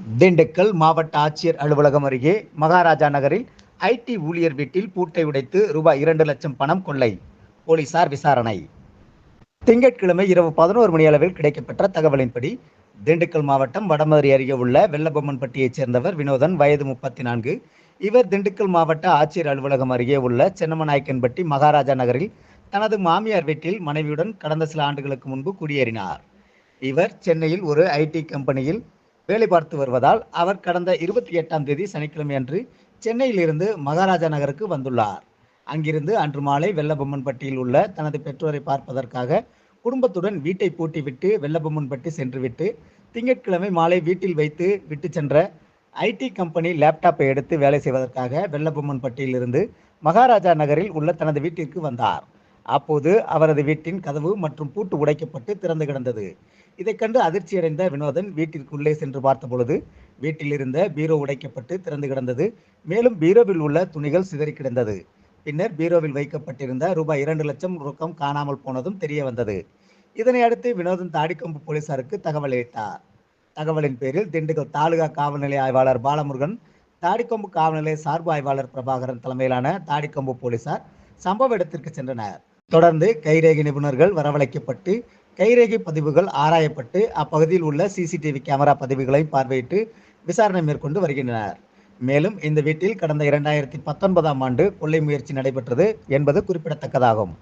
திண்டுக்கல் மாவட்ட ஆட்சியர் அலுவலகம் அருகே மகாராஜா நகரில் ஐடி ஊழியர் வீட்டில் பூட்டை உடைத்து ரூபாய் இரண்டு லட்சம் பணம் கொள்ளை போலீசார் விசாரணை. திங்கட்கிழமை இரவு பதினோரு மணி அளவில் கிடைக்கப்பெற்ற தகவலின்படி திண்டுக்கல் மாவட்டம் வடமதுரை அருகே உள்ள வெள்ளபொம்மன்பட்டியைச் சேர்ந்தவர் வினோதன் வயது முப்பத்தி நான்கு இவர் திண்டுக்கல் மாவட்ட ஆட்சியர் அலுவலகம் அருகே உள்ள சென்னமநாயக்கன்பட்டி மகாராஜா நகரில் தனது மாமியார் வீட்டில் மனைவியுடன் கடந்த சில ஆண்டுகளுக்கு முன்பு குடியேறினார். இவர் சென்னையில் ஒரு ஐடி கம்பெனியில் வேலை பார்த்து வருவதால் அவர் கடந்த இருபத்தி எட்டாம் தேதி சனிக்கிழமை அன்று சென்னையிலிருந்து மகாராஜா நகருக்கு வந்துள்ளார். அங்கிருந்து அன்று மாலை வெள்ளபொம்மன்பட்டியில் உள்ள தனது பெற்றோரை பார்ப்பதற்காக குடும்பத்துடன் வீட்டை பூட்டிவிட்டு வெள்ளபொம்மன்பட்டி சென்றுவிட்டு திங்கட்கிழமை மாலை வீட்டில் வைத்து விட்டு சென்ற ஐடி கம்பெனி லேப்டாப்பை எடுத்து வேலை செய்வதற்காக வெள்ளபொம்மன்பட்டியிலிருந்து மகாராஜா நகரில் உள்ள தனது வீட்டிற்கு வந்தார். அப்போது அவரது வீட்டின் கதவு மற்றும் பூட்டு உடைக்கப்பட்டு திறந்து கிடந்தது. இதைக் கண்டு அதிர்ச்சியடைந்த வினோதன் வீட்டிற்குள்ளே சென்று பார்த்தபொழுது வீட்டில் இருந்த பீரோ உடைக்கப்பட்டு திறந்து கிடந்தது. மேலும் பீரோவில் உள்ள துணிகள் சிதறி கிடந்தது. பின்னர் பீரோவில் வைக்கப்பட்டிருந்த ரூபாய் இரண்டு லட்சம் ரொக்கம் காணாமல் போனதும் தெரிய வந்தது. இதனை அடுத்து வினோதன் தாடிக்கொம்பு போலீசாருக்கு தகவல் அளித்தார். தகவலின் பேரில் திண்டுக்கல் தாலுகா காவல்நிலை ஆய்வாளர் பாலமுருகன் தாடிக்கொம்பு காவல்நிலை சார்பு ஆய்வாளர் பிரபாகரன் தலைமையிலான தாடிக்கொம்பு போலீசார் சம்பவ இடத்திற்கு சென்றனர். தொடர்ந்து கைரேகை நிபுணர்கள் வரவழைக்கப்பட்டு கைரேகை பதிவுகள் ஆராயப்பட்டு அப்பகுதியில் உள்ள சிசிடிவி கேமரா பதிவுகளை பார்வையிட்டு விசாரணை மேற்கொண்டு வருகின்றனர். மேலும் இந்த வீட்டில் கடந்த இரண்டாயிரத்தி பத்தொன்பதாம் ஆண்டு கொள்ளை முயற்சி நடைபெற்றது என்பது குறிப்பிடத்தக்கதாகும்.